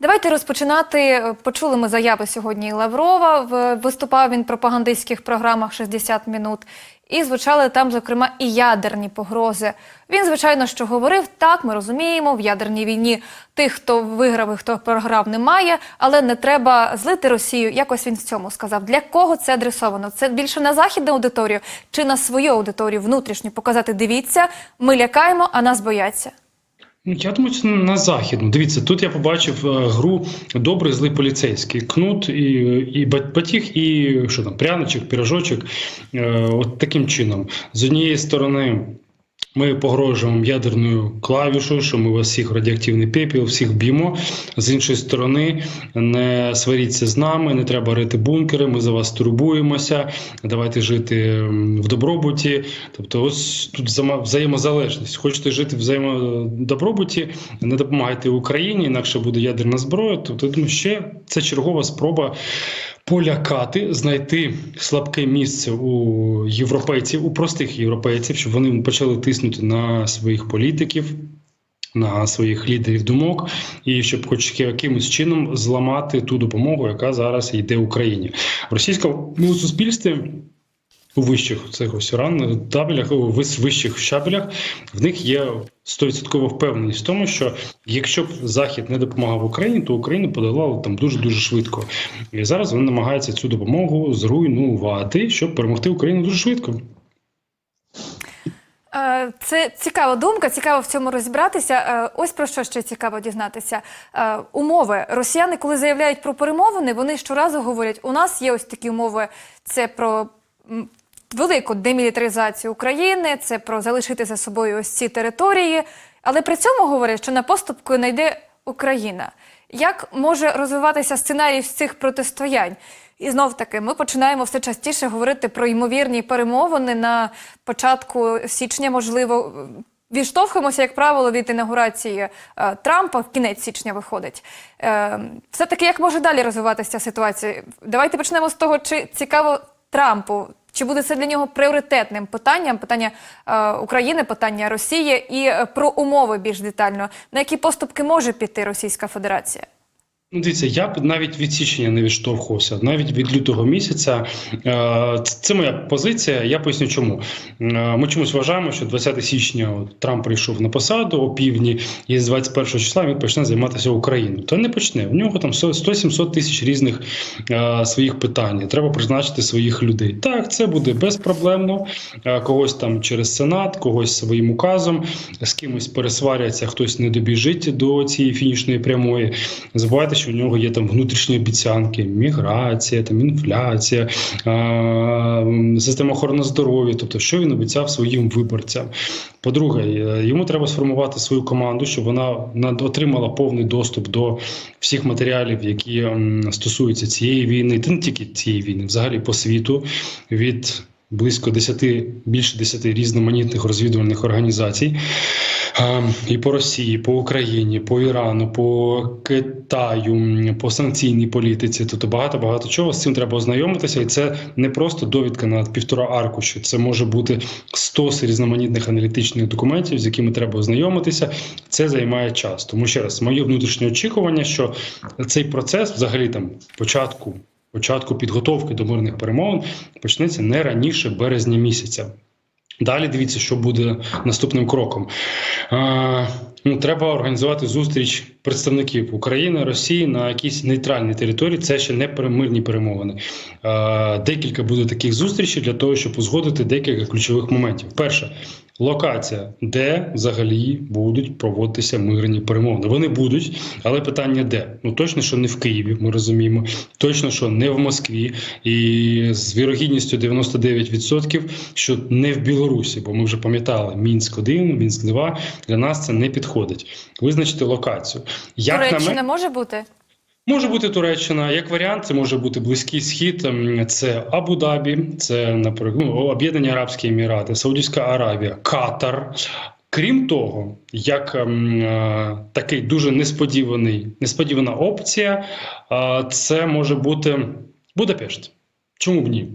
Давайте розпочинати. Почули ми заяви сьогодні Лаврова. Виступав він в пропагандистських програмах «60 минут. І звучали там, зокрема, і ядерні погрози. Він, звичайно, що говорив, так, ми розуміємо, в ядерній війні тих, хто виграв і хто програв, немає, але не треба злити Росію. Якось він в цьому сказав. Для кого це адресовано? Це більше на західну аудиторію чи на свою аудиторію внутрішню показати, дивіться, ми лякаємо, а нас бояться. Ну, Я думаю, це на західну. Дивіться, тут я побачив е, гру добрий злий поліцейський. Кнут і, і батіг, і що там, пряночок, пірожочок. Е, от таким чином. З однієї сторони. Ми погрожуємо ядерною клавішою, що ми вас всіх радіоактивний пепіл, всіх б'ємо. З іншої сторони, не сваріться з нами, не треба рити бункери. Ми за вас турбуємося. Давайте жити в добробуті. Тобто, ось тут взаємо- взаємозалежність. Хочете жити в взаємодобробуті, не допомагайте Україні, інакше буде ядерна зброя. Тобто, думаю, ще це чергова спроба полякати, знайти слабке місце у європейців, у простих європейців, щоб вони почали тиснути на своїх політиків. На своїх лідерів думок, і щоб, хоч якимось чином, зламати ту допомогу, яка зараз йде Україні в російському суспільстві. У вищих цих ось ран табелях, у вищих щабелях, в них є 100% впевненість в тому, що якщо б Захід не допомагав Україні, то Україну подолали там дуже дуже швидко. І зараз вони намагаються цю допомогу зруйнувати, щоб перемогти Україну дуже швидко. Е, Це цікава думка, цікаво в цьому розібратися. Е, Ось про що ще цікаво дізнатися. Е, Умови. Росіяни, коли заявляють про перемовини, вони щоразу говорять: у нас є ось такі умови. Це про велику демілітаризацію України, це про залишити за собою ось ці території. Але при цьому говорять, що на поступку не Україна. Як може розвиватися сценарій з цих протистоянь? І знов таки, ми починаємо все частіше говорити про ймовірні перемовини на початку січня, можливо. Відштовхуємося, як правило, від інаугурації е, Трампа в кінець січня виходить. Е, все-таки як може далі розвиватися ситуація? Давайте почнемо з того, чи цікаво Трампу, чи буде це для нього пріоритетним питанням, питання е, України, питання Росії і е, про умови більш детально, на які поступки може піти Російська Федерація? Ну, Дивіться, я б навіть від січня не відштовхувався, навіть від лютого місяця. Е, Це моя позиція. Я поясню, чому Е, ми чомусь вважаємо, що 20 січня Трамп прийшов на посаду о півдні, і з 21 числа він почне займатися Україною. Та не почне. У нього там 100-700 тисяч різних е, своїх питань. Треба призначити своїх людей. Так, це буде безпроблемно. Когось там через сенат, когось своїм указом, з кимось пересваряться, хтось не добіжить до цієї фінішної прямої. Забувайте, що у нього є там внутрішні обіцянки, міграція, там інфляція, система охорони здоров'я. Тобто, що він обіцяв своїм виборцям. По-друге, е, йому треба сформувати свою команду, щоб вона отримала повний доступ до всіх матеріалів, які стосуються цієї війни, та не тільки цієї війни, взагалі по світу від. Близько 10, більше 10 різноманітних розвідувальних організацій і по Росії, по Україні, по Ірану, по Китаю, по санкційній політиці. Тобто багато багато чого з цим треба ознайомитися, і це не просто довідка на півтора аркуші. Це може бути 100 різноманітних аналітичних документів, з якими треба ознайомитися. Це займає час. Тому ще раз, моє внутрішнє очікування, що цей процес, взагалі, там початку. Початку підготовки до мирних перемовин почнеться не раніше березня місяця. Далі дивіться, що буде наступним кроком. Ну, треба організувати зустріч представників України, Росії на якійсь нейтральній території. Це ще не перемирні перемовини. А, декілька буде таких зустрічей для того, щоб узгодити декілька ключових моментів. Перше. Локація, де взагалі будуть проводитися мирні перемовини. Вони будуть, але питання де? Ну точно, що не в Києві, ми розуміємо. Точно, що не в Москві, і з вірогідністю 99%, що не в Білорусі, бо ми вже пам'ятали Мінськ 1 Мінськ 2 Для нас це не підходить. Визначити локацію. Як на Туреччина мене, може бути? Може бути Туреччина, як варіант, це може бути Близький Схід, ем, це Абу-Дабі, це наприклад ну, Об'єднані Арабські Емірати, Саудівська Аравія, Катар. Крім того, як ем, е, такий дуже несподіваний, несподівана опція, е, це може бути Будапешт. Чому б ні?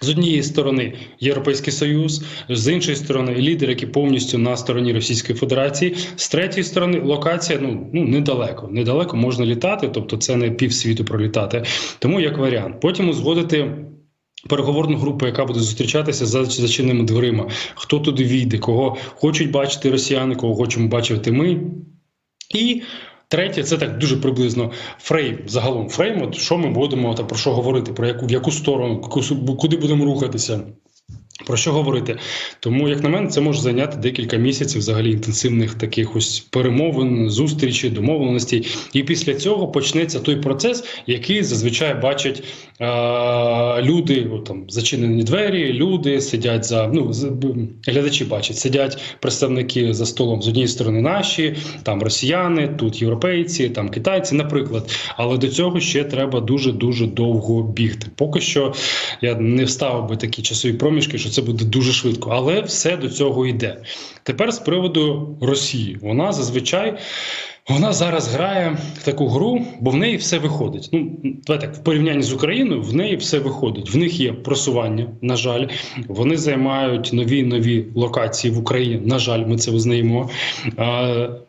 З однієї сторони Європейський Союз, з іншої сторони лідер, який повністю на стороні Російської Федерації, з третьої сторони локація ну ну недалеко. Недалеко можна літати, тобто це не півсвіту пролітати. Тому як варіант, потім узгодити. Переговорну групу, яка буде зустрічатися за зачиненими дверима, хто туди війде, кого хочуть бачити росіяни, кого хочемо бачити ми. І третє, це так дуже приблизно фрейм. Загалом фрейм, от що ми будемо та про що говорити, про яку в яку сторону, куди будемо рухатися. Про що говорити? Тому, як на мене, це може зайняти декілька місяців взагалі інтенсивних таких ось перемовин, зустрічей, домовленостей. І після цього почнеться той процес, який зазвичай бачать е- люди, от, там зачинені двері, люди сидять за ну з- глядачі бачать, сидять представники за столом з однієї сторони наші, там росіяни, тут європейці, там китайці, наприклад. Але до цього ще треба дуже дуже довго бігти. Поки що я не вставив би такі часові проміжки, що це буде дуже швидко, але все до цього йде. Тепер з приводу Росії, вона зазвичай. Вона зараз грає в таку гру, бо в неї все виходить. Ну давайте так, в порівнянні з Україною, в неї все виходить. В них є просування. На жаль, вони займають нові нові локації в Україні. На жаль, ми це визнаємо.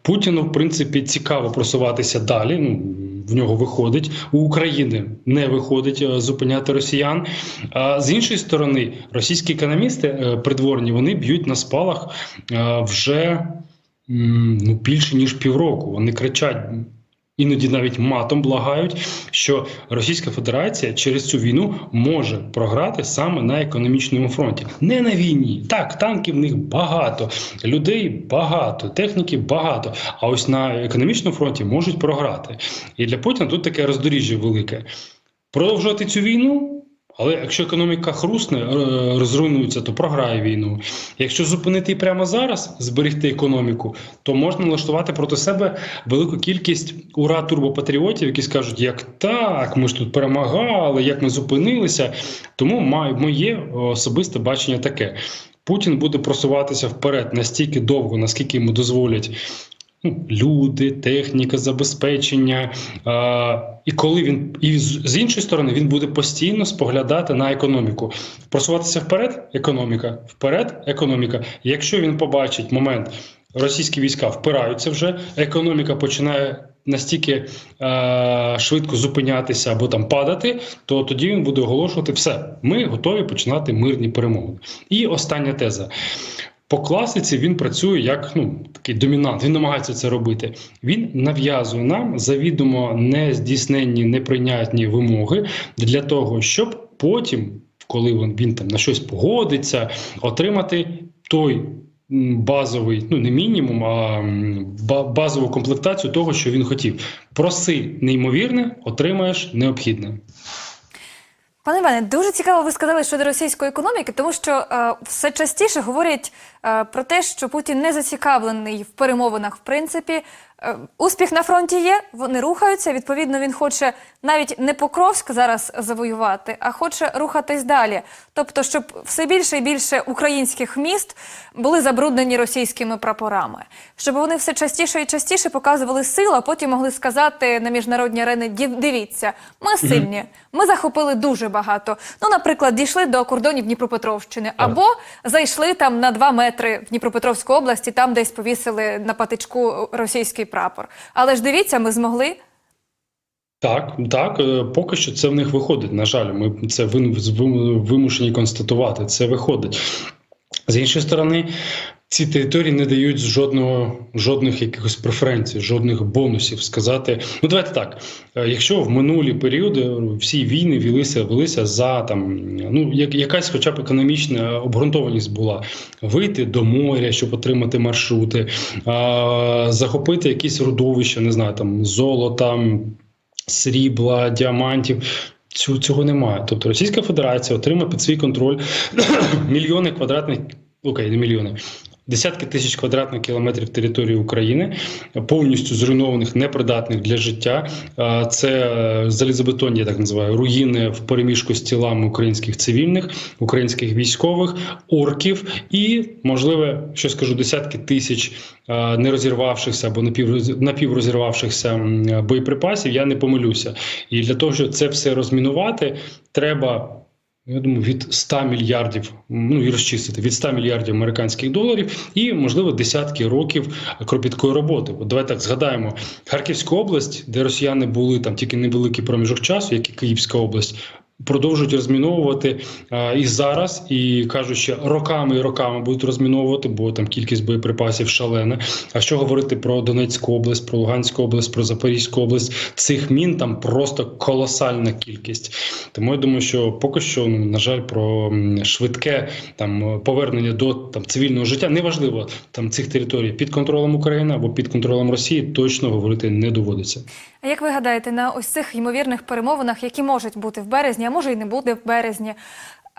Путіну, в принципі, цікаво просуватися далі. Ну в нього виходить у України не виходить е, зупиняти росіян. А з іншої сторони, російські економісти е, придворні вони б'ють на спалах е, вже ну, більше ніж півроку. Вони кричать. Іноді навіть матом благають, що Російська Федерація через цю війну може програти саме на економічному фронті, не на війні. Так, танків в них багато, людей багато, техніки багато. А ось на економічному фронті можуть програти. І для Путіна тут таке роздоріжжя велике. Продовжувати цю війну. Але якщо економіка хрусне, е, розруйнується, то програє війну. Якщо зупинити її прямо зараз, зберегти економіку, то можна налаштувати проти себе велику кількість ура турбопатріотів, які скажуть, як так, ми ж тут перемагали, як ми зупинилися. Тому моє особисте бачення таке: Путін буде просуватися вперед настільки довго, наскільки йому дозволять. Люди, техніка, забезпечення. А, і коли він і з іншої сторони він буде постійно споглядати на економіку, просуватися вперед, економіка, вперед, економіка. Якщо він побачить момент, російські війська впираються вже, економіка починає настільки е, швидко зупинятися або там падати, то тоді він буде оголошувати все. Ми готові починати мирні перемовини. І остання теза. По класиці він працює як ну такий домінант. Він намагається це робити. Він нав'язує нам завідомо нездійсненні, неприйнятні вимоги для того, щоб потім, коли він, він там на щось погодиться, отримати той базовий, ну не мінімум, а базову комплектацію того, що він хотів. Проси неймовірне, отримаєш необхідне. Пане Іване, дуже цікаво, ви сказали щодо російської економіки, тому що е, все частіше говорять е, про те, що Путін не зацікавлений в перемовинах. В принципі, успіх на фронті є, вони рухаються. Відповідно, він хоче навіть не Покровськ зараз завоювати, а хоче рухатись далі. Тобто, щоб все більше і більше українських міст були забруднені російськими прапорами, щоб вони все частіше і частіше показували силу, а потім могли сказати на міжнародній арені: «Дів- дивіться, ми сильні, ми захопили дуже багато. Ну, наприклад, дійшли до кордонів Дніпропетровщини, або зайшли там на два метри в Дніпропетровську область, і там десь повісили на патичку російський прапор. Але ж дивіться, ми змогли. Так, так, е, поки що це в них виходить. На жаль, ми це вимушені констатувати. Це виходить. З іншої сторони, ці території не дають жодного, жодних якихось преференцій, жодних бонусів сказати. Ну, давайте так. е, Якщо в минулі періоди всі війни велися, велися за там, ну як якась, хоча б економічна обґрунтованість була вийти до моря, щоб отримати маршрути, а, захопити якісь родовища, не знаю, там золота срібла, діамантів. Цю, цього немає. Тобто Російська Федерація отримає під свій контроль мільйони квадратних, окей, не мільйони, десятки тисяч квадратних кілометрів території України, повністю зруйнованих, непридатних для життя. Це е, залізобетонні, я так називаю, руїни в переміжку з тілами українських цивільних, українських військових, орків і, можливо, що скажу, десятки тисяч е, не розірвавшихся або напівроз- напіврозірвавшихся боєприпасів. Я не помилюся. І для того, щоб це все розмінувати, треба Я думаю, від 100 мільярдів, ну і розчистити від 100 мільярдів американських доларів і, можливо, десятки років кропіткої роботи. От давай так згадаємо Харківську область, де росіяни були там тільки невеликий проміжок часу, як і Київська область. Продовжують розміновувати а, і зараз, і кажуть, що роками і роками будуть розміновувати, бо там кількість боєприпасів шалена. А що говорити про Донецьку область, про Луганську область, про Запорізьку область? Цих мін там просто колосальна кількість. Тому я думаю, що поки що, ну на жаль, про швидке там повернення до там цивільного життя неважливо там цих територій під контролем України або під контролем Росії, точно говорити не доводиться. А як ви гадаєте, на ось цих ймовірних перемовинах, які можуть бути в березні, а може і не буде в березні?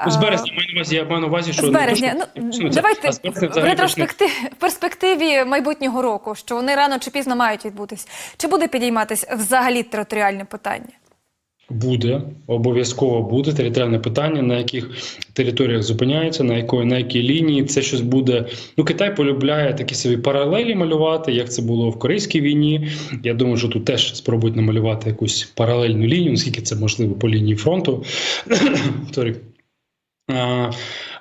З березня маю на увазі, я маю на увазі, що З не березня. що- Ну, давайте в ретроспективі перспективі майбутнього року, що вони рано чи пізно мають відбутись. Чи буде підійматись взагалі територіальне питання? Буде обов'язково буде територіальне питання, на яких територіях зупиняється, на якої на якій лінії це щось буде. Ну Китай полюбляє такі собі паралелі малювати, як це було в Корейській війні. Я думаю, що тут теж спробують намалювати якусь паралельну лінію, наскільки це можливо по лінії фронту.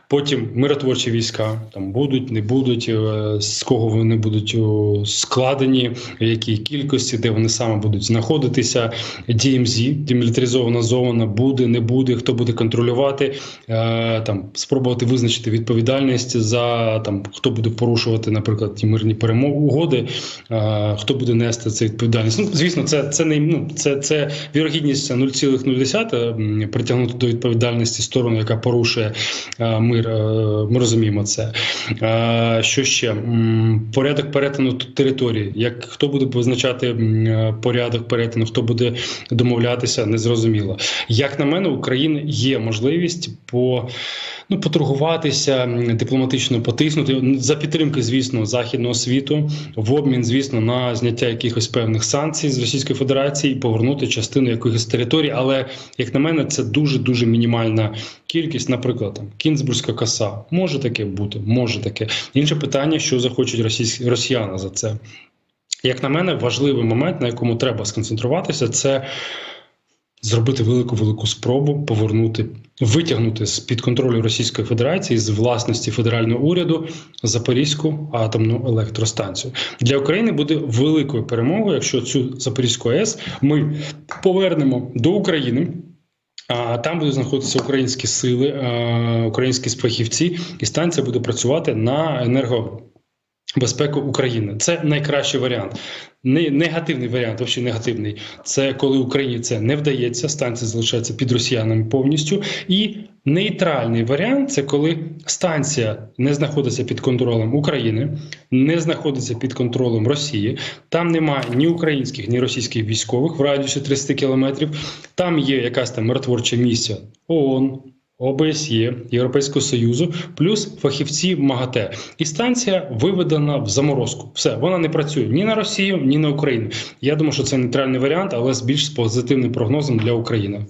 Потім миротворчі війська там будуть, не будуть, е, з кого вони будуть складені, в якій кількості, де вони саме будуть знаходитися. DMZ, демілітаризована зона, буде, не буде, хто буде контролювати, е, там спробувати визначити відповідальність за там, хто буде порушувати, наприклад, ті мирні перемоги угоди, е, хто буде нести цю відповідальність. Ну, звісно, це це не ну, це, це вірогідність 0,0 м, притягнути до відповідальності сторону, яка порушує мир. Е, Ми розуміємо це. Е, Що ще порядок перетину території? Як хто буде визначати е, порядок перетину, хто буде домовлятися, незрозуміло. Як на мене, в Україні є можливість по ну поторгуватися дипломатично потиснути за підтримки, звісно, західного світу в обмін, звісно, на зняття якихось певних санкцій з Російської Федерації і повернути частину якихось територій. Але як на мене, це дуже дуже мінімальна кількість. Наприклад, там Кінзбурзька коса може таке бути, може таке. Інше питання, що захочуть російські росіяни за це. Як на мене, важливий момент, на якому треба сконцентруватися, це зробити велику велику спробу повернути, витягнути з під контролю Російської Федерації з власності федерального уряду Запорізьку атомну електростанцію для України буде великою перемогою, якщо цю Запорізьку АЕС ми повернемо до України. А там будуть знаходитися українські сили, українські фахівці, і станція буде працювати на енергобезпеку України. Це найкращий варіант. Не негативний варіант, взагалі негативний. Це коли Україні це не вдається, станція залишається під росіянами повністю. І нейтральний варіант це коли станція не знаходиться під контролем України, не знаходиться під контролем Росії. Там немає ні українських, ні російських військових в радіусі 30 кілометрів. Там є якась там миротворча місія ООН. ОБСЄ, Європейського Союзу, плюс фахівці МАГАТЕ. І станція виведена в заморозку. Все, вона не працює ні на Росію, ні на Україну. Я думаю, що це нейтральний варіант, але з більш позитивним прогнозом для України.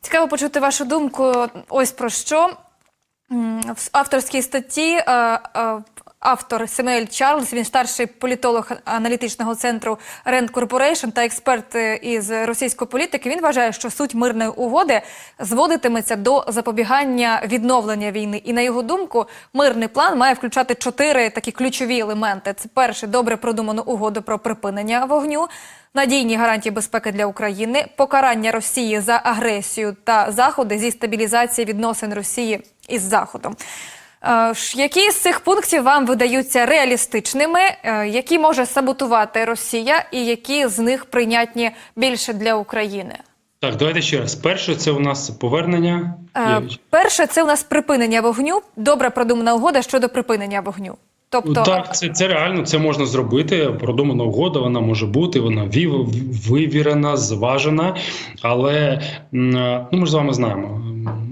Цікаво почути вашу думку. Ось про що в авторській статті е, е, автор Семель Чарльз, він старший політолог аналітичного центру Rand Corporation та експерт е, із російської політики. Він вважає, що суть мирної угоди зводитиметься до запобігання відновлення війни. І на його думку, мирний план має включати чотири такі ключові елементи: це перше добре продуману угоду про припинення вогню. Надійні гарантії безпеки для України, покарання Росії за агресію та заходи зі стабілізації відносин Росії із Заходом. Е, Які з цих пунктів вам видаються реалістичними, е, які може саботувати Росія, і які з них прийнятні більше для України? Так, давайте ще раз. Перше, це у нас повернення. Е, Перше, це у нас припинення вогню, добре продумана угода щодо припинення вогню. Тобто, Так, це, це реально це можна зробити. Продумана угода, вона може бути, вона вивірена, зважена. Але ну, ми ж з вами знаємо,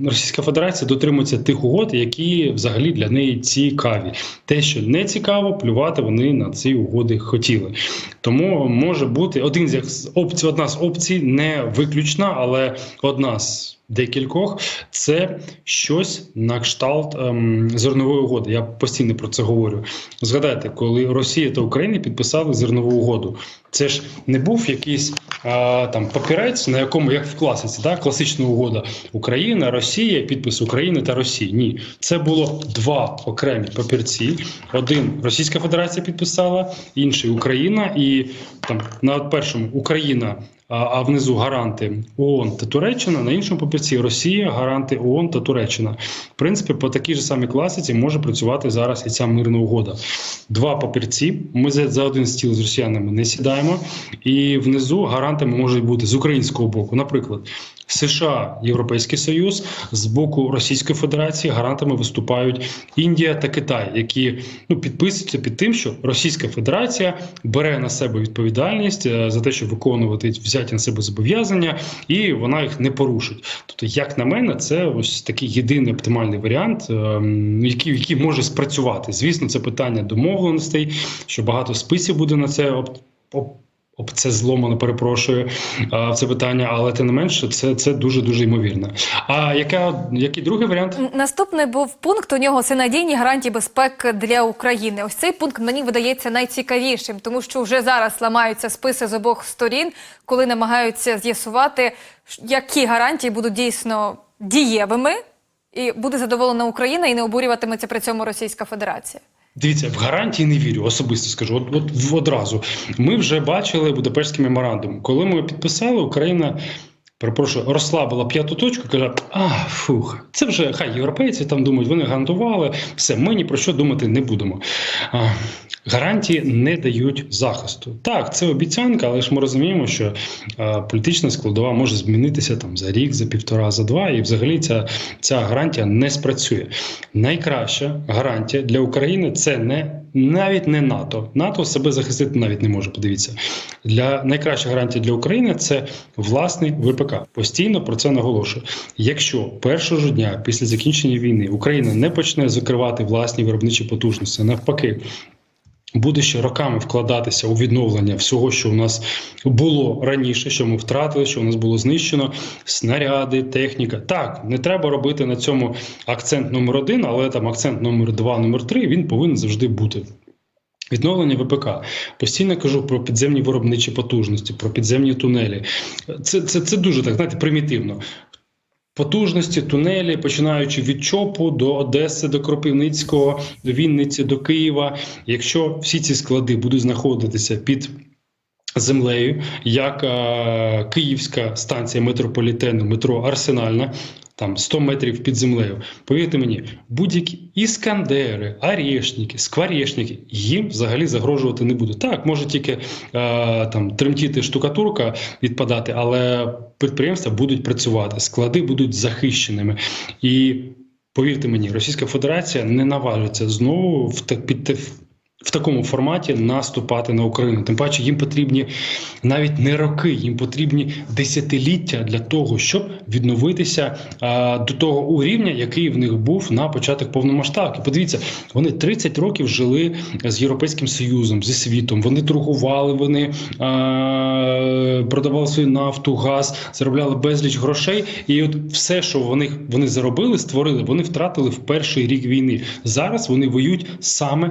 Російська Федерація дотримується тих угод, які взагалі для неї цікаві. Те, що не цікаво, плювати вони на ці угоди хотіли. Тому може бути один з опцій, одна з опцій не виключна, але одна з. Декількох це щось на кшталт ем, зернової угоди. Я постійно про це говорю. Згадайте, коли Росія та Україна підписали зернову угоду. Це ж не був якийсь а, там папірець, на якому як в класиці, так, класична угода Україна, Росія, підпис України та Росії. Ні, це було два окремі папірці. Один Російська Федерація підписала, інший Україна, і там на першому Україна. А внизу гаранти ООН та Туреччина, на іншому папірці Росія, гаранти ООН та Туреччина. В принципі, по такій же самій класиці може працювати зараз і ця мирна угода. Два папірці. Ми за один стіл з росіянами не сідаємо, і внизу гарантами можуть бути з українського боку, наприклад. США, Європейський Союз з боку Російської Федерації гарантами виступають Індія та Китай, які ну підписуються під тим, що Російська Федерація бере на себе відповідальність е, за те, щоб виконувати взяті на себе зобов'язання, і вона їх не порушить. Тобто, як на мене, це ось такий єдиний оптимальний варіант, ем, який, який може спрацювати. Звісно, це питання домовленостей, що багато списів буде на це це зломано, перепрошую а, це питання, але тим не менше, це, це дуже дуже ймовірно. А яка який другий варіант? Наступний був пункт. У нього це надійні гарантії безпеки для України. Ось цей пункт мені видається найцікавішим, тому що вже зараз ламаються списи з обох сторін, коли намагаються з'ясувати, які гарантії будуть дійсно дієвими, і буде задоволена Україна і не обурюватиметься при цьому Російська Федерація. Дивіться, в гарантії не вірю, особисто скажу. От, от одразу. Ми вже бачили Будапештський меморандум. Коли ми підписали, Україна. Перепрошую, розслабила п'яту точку, каже: а фух, це вже хай європейці там думають, вони гарантували, все, ми ні про що думати не будемо. А, гарантії не дають захисту. Так, це обіцянка, але ж ми розуміємо, що а, політична складова може змінитися там за рік, за півтора, за два, і взагалі ця, ця гарантія не спрацює. Найкраща гарантія для України це не навіть не НАТО. НАТО себе захистити навіть не може. Подивіться, для найкраща гарантія для України це власний ВПК. Постійно про це наголошую. Якщо першого ж дня після закінчення війни Україна не почне закривати власні виробничі потужності, навпаки. Буде ще роками вкладатися у відновлення всього, що у нас було раніше, що ми втратили, що у нас було знищено, снаряди, техніка. Так, не треба робити на цьому акцент номер один, але там акцент номер два, номер три він повинен завжди бути. Відновлення ВПК постійно кажу про підземні виробничі потужності, про підземні тунелі. Це, це, це дуже так знаєте, примітивно. Потужності, тунелі, починаючи від ЧОПу до Одеси, до Кропивницького, до Вінниці, до Києва. Якщо всі ці склади будуть знаходитися під землею, як е, Київська станція метрополітену, метро Арсенальна, там 100 метрів під землею. Повірте мені, будь-які іскандери, арешники, скворечники їм взагалі загрожувати не будуть. Так, може тільки е, там тремтіти штукатурка відпадати, але підприємства будуть працювати, склади будуть захищеними. І повірте мені, Російська Федерація не наважиться знову в так під в такому форматі наступати на Україну. Тим паче їм потрібні навіть не роки, їм потрібні десятиліття для того, щоб відновитися а, до того рівня, який в них був на початок повномасштабки. Подивіться, вони 30 років жили з Європейським Союзом, зі світом. Вони торгували, вони а, продавали свою нафту, газ, заробляли безліч грошей. І от все, що вони, вони заробили, створили, вони втратили в перший рік війни. Зараз вони воюють саме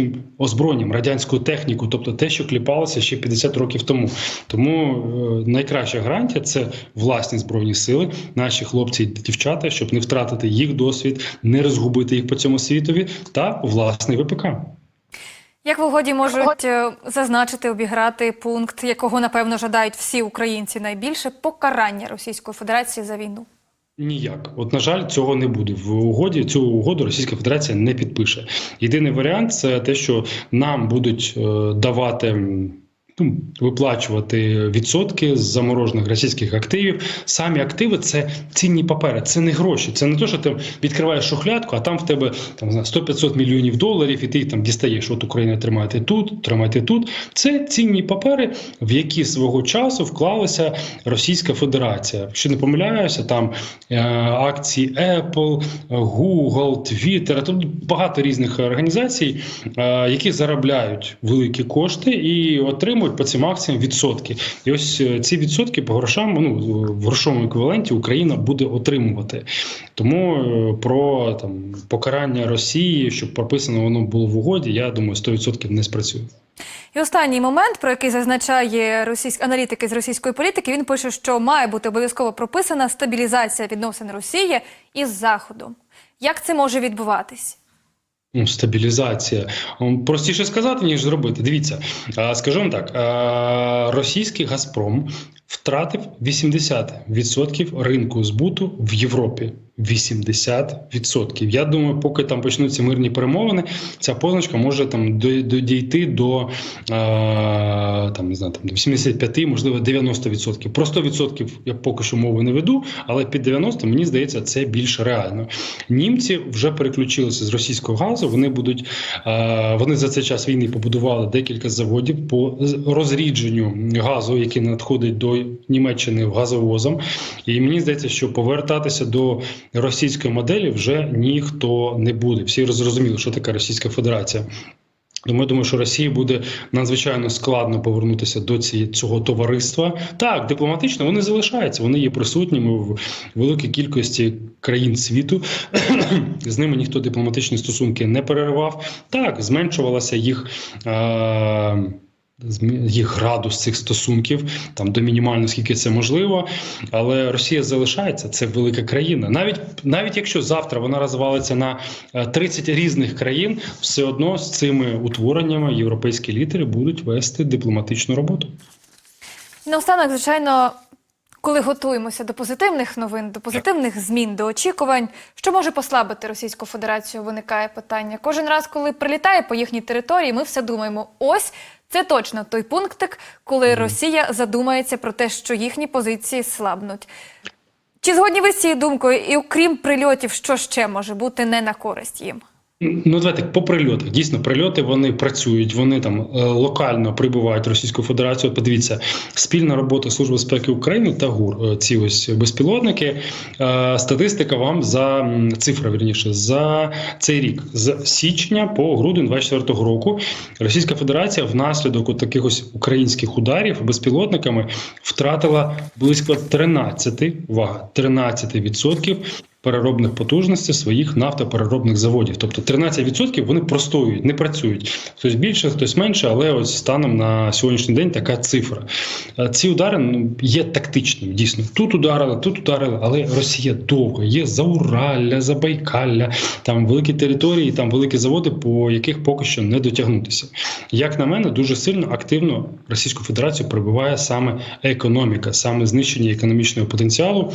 радянським озброєнням, радянською технікою, тобто те, що кліпалося ще 50 років тому. Тому е, найкраща гарантія це власні збройні сили, наші хлопці і дівчата, щоб не втратити їх досвід, не розгубити їх по цьому світові, та власний ВПК. Як в угоді можуть е, зазначити, обіграти пункт, якого напевно жадають всі українці найбільше покарання Російської Федерації за війну? Ніяк, от на жаль, цього не буде в угоді. Цю угоду Російська Федерація не підпише. Єдиний варіант це те, що нам будуть е, давати. Ну, виплачувати відсотки з заморожених російських активів. Самі активи це цінні папери, це не гроші. Це не те, що ти відкриваєш шухлядку, а там в тебе там знаю, 100-500 мільйонів доларів, і ти їх там дістаєш. От Україна тримайте тут, тримайте тут. Це цінні папери, в які свого часу вклалася Російська Федерація. Якщо не помиляюся, там е, акції Apple, Google, Twitter, тут багато різних організацій, е, які заробляють великі кошти і отримують по цим акціям відсотки. І ось е, ці відсотки по грошам, ну в грошовому еквіваленті Україна буде отримувати. Тому е, про там покарання Росії, щоб прописано воно було в угоді, я думаю, 100% не спрацює. І останній момент, про який зазначає російські аналітики з російської політики, він пише, що має бути обов'язково прописана стабілізація відносин Росії із Заходом. Як це може відбуватись? Ну, стабілізація. Простіше сказати, ніж зробити. Дивіться, скажу так: російський Газпром втратив 80% ринку збуту в Європі. 80%. Я думаю, поки там почнуться мирні перемовини, ця позначка може там дійти до там не знаю, там до 85, можливо, 90%. Про 100% я поки що мови не веду, але під 90 мені здається, це більш реально. Німці вже переключилися з російського газу. Вони будуть е, вони за цей час війни побудували декілька заводів по розрідженню газу, який надходить до Німеччини газовозом. І мені здається, що повертатися до російської моделі вже ніхто не буде. Всі зрозуміли, що таке Російська Федерація. Тому я думаю, що Росії буде надзвичайно складно повернутися до цього товариства. Так, дипломатично вони залишаються, вони є присутніми в великій кількості країн світу. З ними ніхто дипломатичні стосунки не переривав. Так, зменшувалася їх. Е- їх градус цих стосунків там до мінімально скільки це можливо, але Росія залишається це велика країна. Навіть навіть якщо завтра вона розвалиться на е, 30 різних країн, все одно з цими утвореннями європейські лідери будуть вести дипломатичну роботу. Наостанок, звичайно, коли готуємося до позитивних новин, до позитивних змін, до очікувань, що може послабити Російську Федерацію, виникає питання. Кожен раз, коли прилітає по їхній території, ми все думаємо: ось це точно той пунктик, коли Росія задумається про те, що їхні позиції слабнуть. Чи згодні ви з цією думкою? І окрім прильотів, що ще може бути не на користь їм? Ну, давайте по прильотах. Дійсно, прильоти вони працюють, вони там е, локально прибувають в Російську Федерацію. Подивіться, спільна робота Служби безпеки України та ГУР. е, Ці ось безпілотники. Е, Статистика вам за цифра вірніше за цей рік з січня по грудень 24 року. Російська Федерація внаслідок от таких ось українських ударів безпілотниками втратила близько 13, увага, 13% переробних потужностей своїх нафтопереробних заводів. Тобто 13% вони простоюють, не працюють. Хтось більше, хтось менше, але ось станом на сьогоднішній день така цифра. Е, Ці удари ну, є тактичними. Дійсно, тут ударили, тут ударили, але Росія довго є Зауралля, Забайкалля, там великі території, там великі заводи, по яких поки що не дотягнутися. Як на мене, дуже сильно активно Російську Федерацію прибуває саме економіка, саме знищення економічного потенціалу.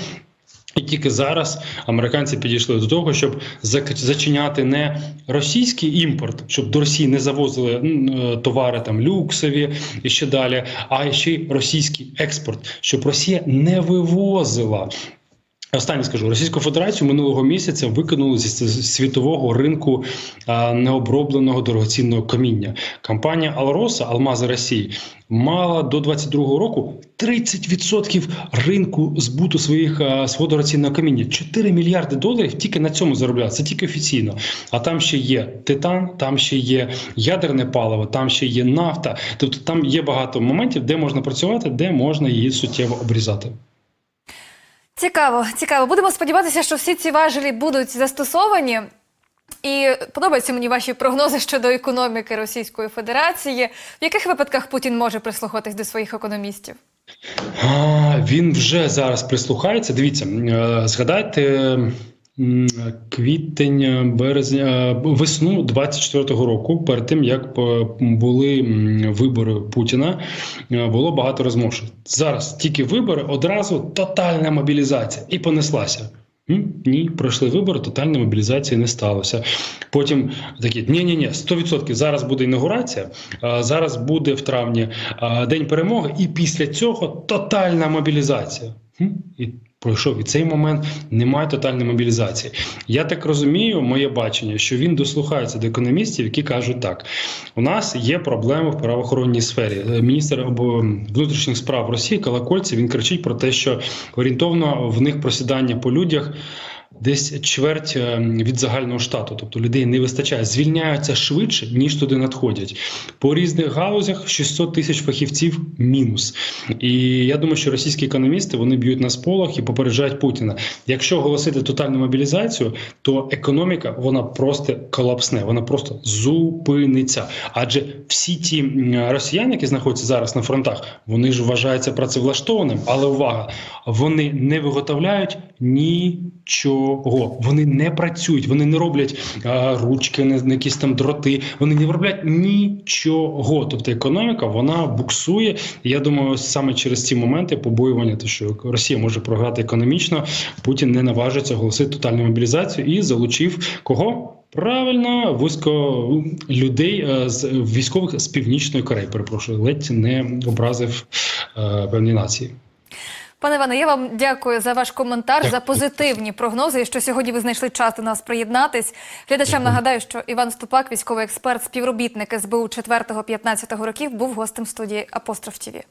І тільки зараз американці підійшли до того, щоб зачиняти не російський імпорт, щоб до Росії не завозили е, товари там люксові і ще далі, а ще й російський експорт, щоб Росія не вивозила. Останнє скажу, Російську Федерацію минулого місяця викинули зі світового ринку необробленого дорогоцінного каміння. Компанія Алроса Алмази Росії мала до 22-го року 30% ринку збуту своїх свого дорогоцінного каміння. 4 мільярди доларів тільки на цьому заробляли. Це тільки офіційно. А там ще є титан, там ще є ядерне паливо, там ще є нафта. Тобто там є багато моментів, де можна працювати, де можна її суттєво обрізати. Цікаво, цікаво. Будемо сподіватися, що всі ці важелі будуть застосовані. І подобаються мені ваші прогнози щодо економіки Російської Федерації. В яких випадках Путін може прислухатись до своїх економістів? Він вже зараз прислухається. Дивіться, е, згадайте квітень, березня, е, весну 24-го року, перед тим як е, були вибори Путіна, е, було багато розмов. Зараз тільки вибори, одразу тотальна мобілізація і понеслася. Ні, пройшли вибори, тотальної мобілізації не сталося. Потім такі: ні, ні, ні, 100% зараз буде інаугурація, зараз буде в травні день перемоги, і після цього тотальна мобілізація. І пройшов і цей момент немає тотальної мобілізації. Я так розумію, моє бачення, що він дослухається до економістів, які кажуть так: у нас є проблеми в правоохоронній сфері. Міністр внутрішніх справ Росії Колокольцев він кричить про те, що орієнтовно в них просідання по людях. Десь чверть е, від загального штату, тобто людей не вистачає, звільняються швидше, ніж туди надходять. По різних галузях 600 тисяч фахівців мінус. І я думаю, що російські економісти вони б'ють на сполох і попереджають Путіна. Якщо оголосити тотальну мобілізацію, то економіка вона просто колапсне, вона просто зупиниться. Адже всі ті росіяни, які знаходяться зараз на фронтах, вони ж вважаються працевлаштованим, але увага, вони не виготовляють нічого. Вони не працюють, вони не роблять а, ручки, не, якісь там дроти. Вони не виробляють нічого. Тобто економіка вона буксує. Я думаю, саме через ці моменти побоювання, те, що Росія може програти економічно, Путін не наважиться оголосити тотальну мобілізацію і залучив кого? Правильно, вузько людей е, з військових з північної Кореї. Перепрошую, ледь не образив е, певні нації. Пане Іване, я вам дякую за ваш коментар, Дякую. за позитивні прогнози, і що сьогодні ви знайшли час до нас приєднатись. Глядачам нагадаю, що Іван Ступак, військовий експерт, співробітник СБУ 4-15 років, був гостем студії Апостроф ТІВІ.